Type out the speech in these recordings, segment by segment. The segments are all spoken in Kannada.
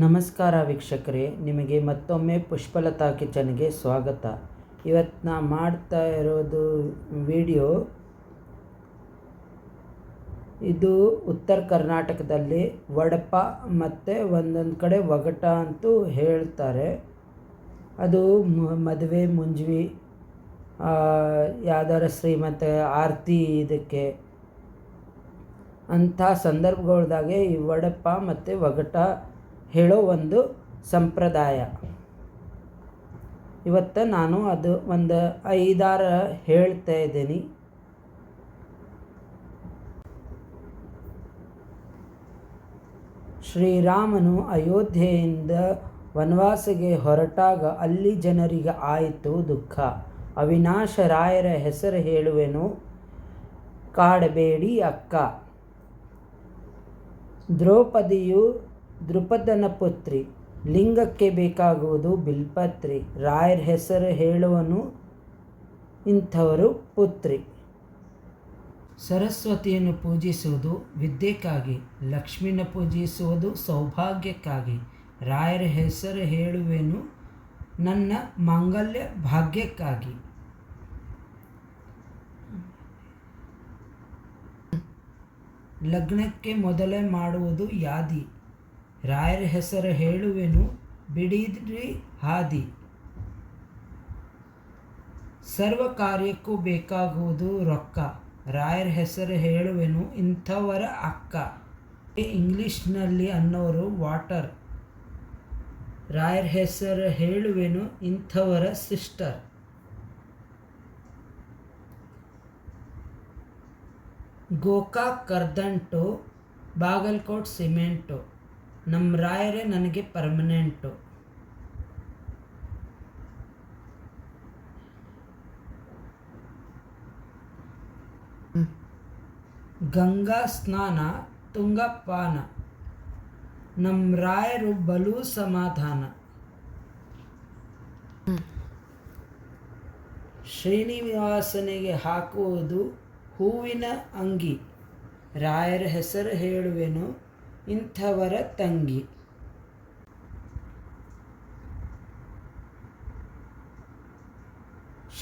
ನಮಸ್ಕಾರ ವೀಕ್ಷಕರೇ, ನಿಮಗೆ ಮತ್ತೊಮ್ಮೆ ಪುಷ್ಪಲತಾ ಕಿಚನ್ಗೆ ಸ್ವಾಗತ. ಇವತ್ತು ನಾ ಮಾಡ್ತಾ ಇರೋದು ವಿಡಿಯೋ ಇದು ಉತ್ತರ ಕರ್ನಾಟಕದಲ್ಲಿ ವಡಪ ಮತ್ತು ಒಂದೊಂದು ಕಡೆ ಒಗಟ ಅಂತೂ ಹೇಳ್ತಾರೆ. ಅದು ಮದುವೆ, ಮುಂಜ್ವಿ ಯಾವ್ದಾರ ಶ್ರೀಮಂತ ಆರತಿ ಇದಕ್ಕೆ ಅಂಥ ಸಂದರ್ಭಗಳ್ದಾಗೆ ಈ ವಡಪ್ಪ ಮತ್ತು ಒಗಟ ಹೇಳೋ ಒಂದು ಸಂಪ್ರದಾಯ. ಇವತ್ತು ನಾನು ಅದು ಒಂದು ಐದಾರು ಹೇಳ್ತಾ ಇದ್ದೀನಿ. ಶ್ರೀರಾಮನು ಅಯೋಧ್ಯೆಯಿಂದ ವನವಾಸಿಗೆ ಹೊರಟಾಗ ಅಲ್ಲಿ ಜನರಿಗೆ ಆಯಿತು ದುಃಖ. ಅವಿನಾಶ ರಾಯರ ಹೆಸರು ಹೇಳುವೆನು, ಕಾಡಬೇಡಿ ಅಕ್ಕ. ದ್ರೌಪದಿಯು ದೃಪದನ ಪುತ್ರಿ. ಲಿಂಗಕ್ಕೆ ಬೇಕಾಗುವುದು ಬಿಲ್ಪತ್ರಿ. ರಾಯರ ಹೆಸರು ಹೇಳುವನು ಇಂಥವರು ಪುತ್ರಿ. ಸರಸ್ವತಿಯನ್ನು ಪೂಜಿಸುವುದು ವಿದ್ಯೆಕ್ಕಾಗಿ ಲಕ್ಷ್ಮಿನ ಪೂಜಿಸುವುದು ಸೌಭಾಗ್ಯಕ್ಕಾಗಿ. ರಾಯರ ಹೆಸರು ಹೇಳುವೆನು ನನ್ನ ಮಾಂಗಲ್ಯ ಭಾಗ್ಯಕ್ಕಾಗಿ. ಲಗ್ನಕ್ಕೆ ಮೊದಲೇ ಮಾಡುವುದು ಯಾದಿ. ರಾಯರ ಹೆಸರು ಹೇಳುವೆನು, ಬಿಡಿದ್ರಿ ಹಾದಿ. ಸರ್ವ ಕಾರ್ಯಕ್ಕೂ ಬೇಕಾಗುವುದು ರೊಕ್ಕ. ರಾಯರ ಹೆಸರು ಹೇಳುವೆನು, ಇಂಥವರ ಅಕ್ಕ. ಇಂಗ್ಲೀಷ್ನಲ್ಲಿ ಅನ್ನೋರು ವಾಟರ್. ರಾಯರ ಹೆಸರು ಹೇಳುವೆನು, ಇಂಥವರ ಸಿಸ್ಟರ್. ಗೋಕಾಕ್, ಕರ್ದಂಟು, ಬಾಗಲ್ಕೋಟ್, ಸಿಮೆಂಟು. ನಮ್ಮ ರಾಯರೇ ನನಗೆ ಪರ್ಮನೆಂಟು. ಗಂಗಾ ಸ್ನಾನ, ತುಂಗಪಾನ. ನಮ್ಮ ರಾಯರು ಬಲು ಸಮಾಧಾನ. ಶ್ರೀನಿವಾಸನಿಗೆ ಹಾಕುವುದು ಹೂವಿನ ಅಂಗಿ. ರಾಯರ ಹೆಸರು ಹೇಳುವೆನು. ಇಂಥವರ ತಂಗಿ.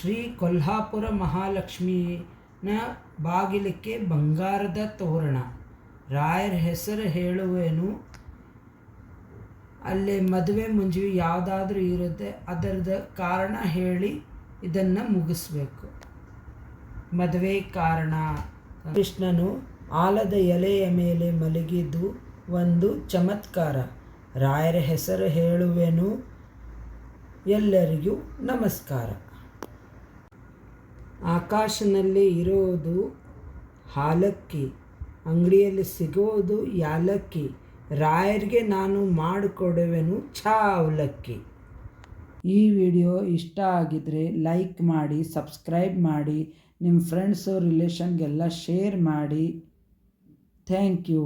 ಶ್ರೀ ಕೊಲ್ಹಾಪುರ ಮಹಾಲಕ್ಷ್ಮಿನ ಬಾಗಿಲಕ್ಕೆ ಬಂಗಾರದ ತೋರಣ. ರಾಯರ ಹೆಸರು ಹೇಳುವೇನು. ಅಲ್ಲಿ ಮದುವೆ ಮುಂಜಿ ಯಾವುದಾದ್ರೂ ಇರುತ್ತೆ, ಅದರದ ಕಾರಣ ಹೇಳಿ ಇದನ್ನು ಮುಗಿಸ್ಬೇಕು. ಮದುವೆ ಕಾರಣ. ಕೃಷ್ಣನು ಆಲದ ಎಲೆಯ ಮೇಲೆ ಮಲಗಿದ್ದು ಒಂದು ಚಮತ್ಕಾರ. ರಾಯರ ಹೆಸರು ಹೇಳುವೆನು, ಎಲ್ಲರಿಗೂ ನಮಸ್ಕಾರ. ಆಕಾಶನಲ್ಲಿ ಇರೋದು ಹಾಲಕ್ಕಿ, ಅಂಗಡಿಯಲ್ಲಿ ಸಿಗೋದು ಯಾಲಕ್ಕಿ, ರಾಯರಿಗೆ ನಾನು ಮಾಡಿಕೊಡುವೆನು ಚಾ ಅವಲಕ್ಕಿ ಈ ವಿಡಿಯೋ ಇಷ್ಟ ಆಗಿದರೆ ಲೈಕ್ ಮಾಡಿ, ಸಬ್ಸ್ಕ್ರೈಬ್ ಮಾಡಿ ನಿಮ್ಮ ಫ್ರೆಂಡ್ಸು ರಿಲೇಷನ್ಗೆಲ್ಲ ಶೇರ್ ಮಾಡಿ. Thank you